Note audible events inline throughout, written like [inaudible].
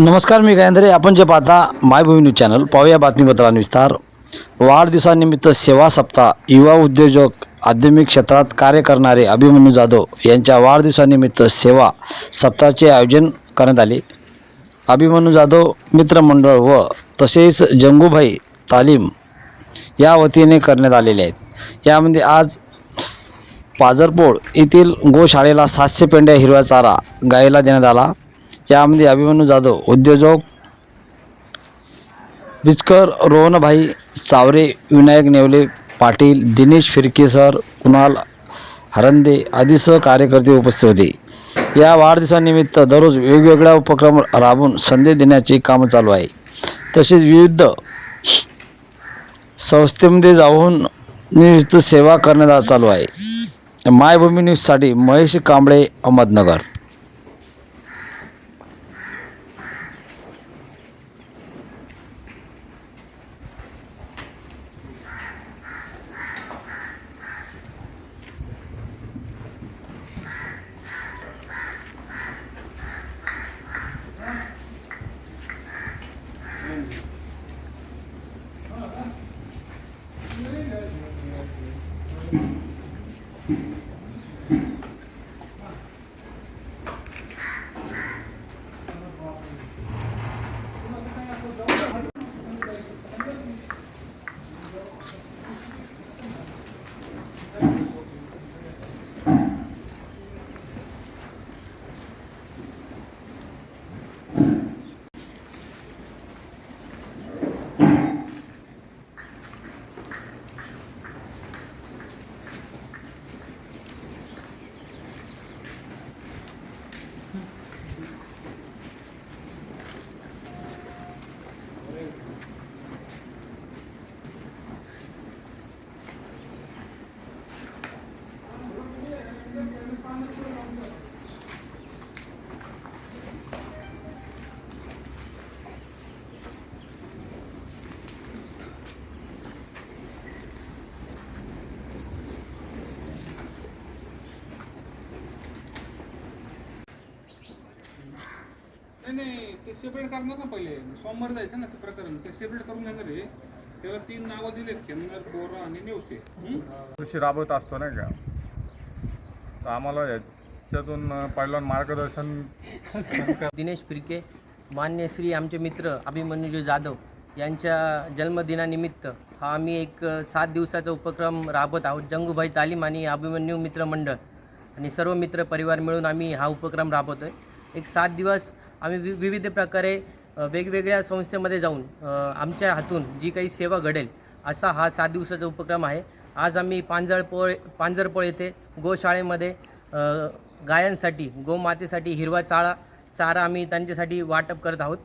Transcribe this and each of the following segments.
नमस्कार मी गायंद्रे आपण जे पाहता मायभूमी न्यूज चॅनल पाहूया बातमीपत्रांनी विस्तार. वाढदिवसानिमित्त सेवा सप्ताह युवा उद्योजक आध्यात्मिक क्षेत्रात कार्य करणारे अभिमन्यू जाधव यांच्या वाढदिवसानिमित्त सेवा सप्ताहाचे आयोजन करण्यात आले. अभिमन्यू जाधव मित्रमंडळ व तसेच जंगूभाई तालीम या वतीने करण्यात आलेले आहेत. यामध्ये आज पाजरपोळ येथील गोशाळेला सातशे पेंड्या हिरवा चारा गायला देण्यात आला. यामध्ये अभिमन्यू जाधव उद्योजक बिचकर रोहनभाई चावरे विनायक नेवले पाटील दिनेश फिरके सर कुणाल हरंदे आदी सह कार्यकर्ते उपस्थित होते. या वाढदिवसानिमित्त दररोज वेगवेगळ्या उपक्रम राबवून संदेश देण्याचे काम चालू आहे. तसेच विविध संस्थेमध्ये जाऊन नियुक्त सेवा करण्यात चालू आहे. मायभूमी न्यूजसाठी महेश कांबळे अहमदनगर. नाही नाही ते सेपरेट करणार ना पहिले. सोमवार जायचं ना ते प्रकरण. ते सेपरेट करून घेणार आहे. त्याला तीन नावं दिलेत खेमनर बोरा आणि नेवसे. हं? कृषी राबवत असतो नाही का? तर आम्हाला याच्यातून पहिलं मार्गदर्शन [laughs] दिनेश फिरके मान्य श्री आमचे मित्र अभिमन्यूजी जाधव यांच्या जन्मदिनानिमित्त हा आम्ही एक अ, सात दिवसाचा उपक्रम राबवत आहोत. जंगूभाई तालीम आणि अभिमन्यू मित्र मंडळ आणि सर्व मित्र परिवार मिळून आम्ही हा उपक्रम राबवतो आहे एक सात दिवस आम्ही वि विविध प्रकारे वेगवेगळ्या संस्थेमध्ये जाऊन आमच्या हातून जी काही सेवा घडेल असा हा सात दिवसाचा उपक्रम आहे. आज आम्ही पांजरपोळ पांजरपोळ येथे गोशाळेमध्ये गायांसाठी गोमातेसाठी हिरवा चाळा चारा आम्ही त्यांच्यासाठी वाटप करत आहोत.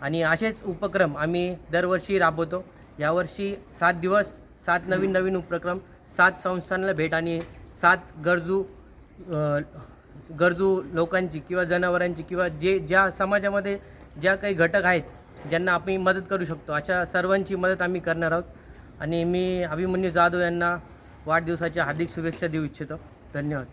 आणि असेच उपक्रम आम्ही दरवर्षी राबवतो. यावर्षी सात दिवस सात नवीन नवीन उपक्रम सात संस्थांना भेट आणि सात गरजू गरजू लोकांची किंवा जनावरांची किंवा जे ज्या समाजामध्ये ज्या काही घटक आहेत ज्यांना आम्ही मदत करू शकतो अशा सर्वांची मदत आम्ही करणार आहोत. आणि मी अभिमन्यू जाधव यांना वाढदिवसाच्या हार्दिक शुभेच्छा देऊ इच्छितो. धन्यवाद.